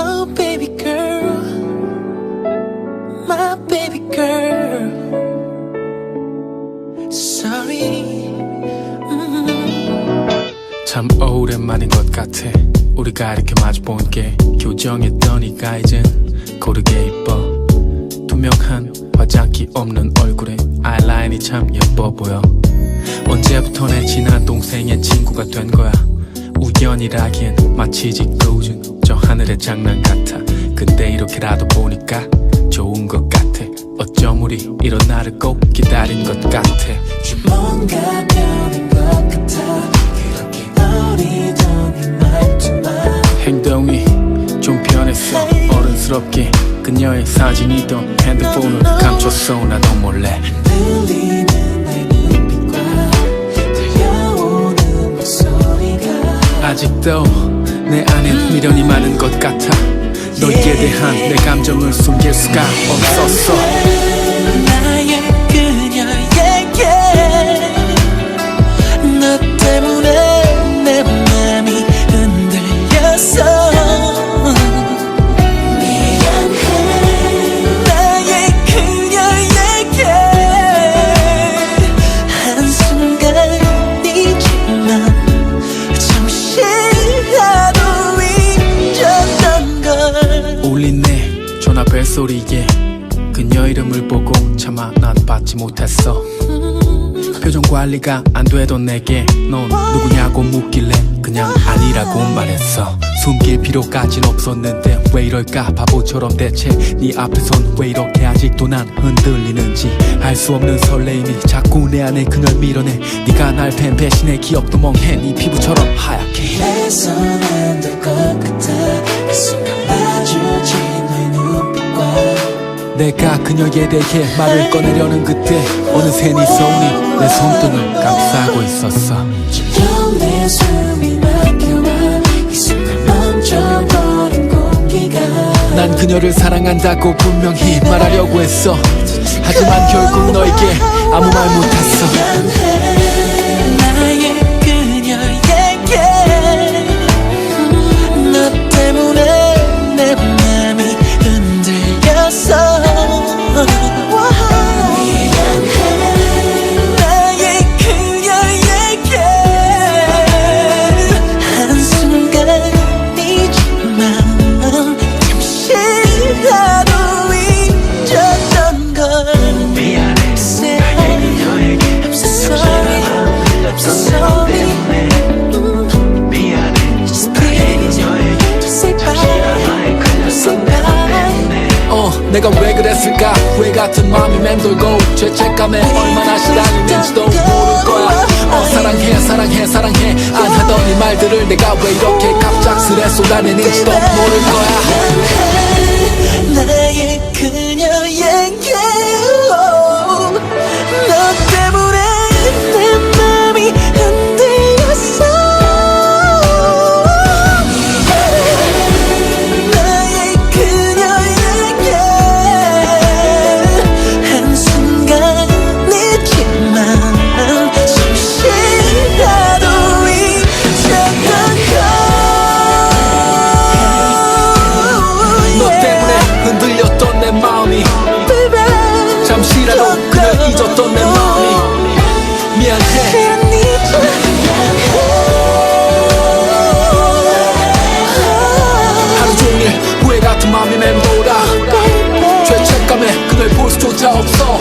Oh, 같아. 우리가 이렇게 마주 본 게 교정했던 이가 이젠 고르게 이뻐. 투명한 화장기 없는 얼굴에 아이라인이 참 예뻐 보여. 언제부터 내 친한 동생의 친구가 된 거야? 우연이라기엔 마치 짓궂은 저 하늘의 장난 같아 근데 이렇게라도 보니까 좋은 것 같아 어쩜 우리 이런 날을 꼭 기다린 것 같아 뭔가 변한 것 같아. 그렇게 어리던 이 말투만. 행동이 좀 변했어 어른스럽게 그녀의 사진이던 핸드폰을 감췄어 나도 몰래 들리는 내 눈빛과 들려오는 목소리가. 아직도 내 안엔 미련이 많은 것 같아. 너에게 대한 내 감정을 숨길 수가 없었어 전화 벨소리에 그녀 이름을 보고 차마 난 받지 못했어. 표정 관리가 안 되던 내게 넌 누구냐고 묻길래 그냥 아니라고 말했어. 숨길 필요까진 없었는데 왜 이럴까? 바보처럼 대체 네 앞에선 왜 이렇게 아직도 난 흔들리는지 알 수 없는 설레임이 자꾸 내 안에 그녀를 밀어내. 네가 날 팬 배신의 기억도 멍해 네 피부처럼 하얗게 내가 그녀에 대해 말을 꺼내려는 그때 어느새 네 손이 내 손등을 감싸고 있었어. 점점 내 숨이 막혀와 이 순간 멈춰버린 공기가 난 그녀를 사랑한다고 분명히 말하려고 했어. 하지만 결국 너에게 아무 말 못했어 내가 왜 그랬을까? 왜 같은 마음이 맴돌고 죄책감에 얼마나 시달리는지도 모를 거야. 어 사랑해 사랑해 사랑해. 안 하던 이 말들을 내가 왜 이렇게 갑작스레 쏟아내는지도 모를 거야 미안해 하루 종일 후회 같은 마음이 맴돌아 죄책감에 그널 볼 수조차 없어.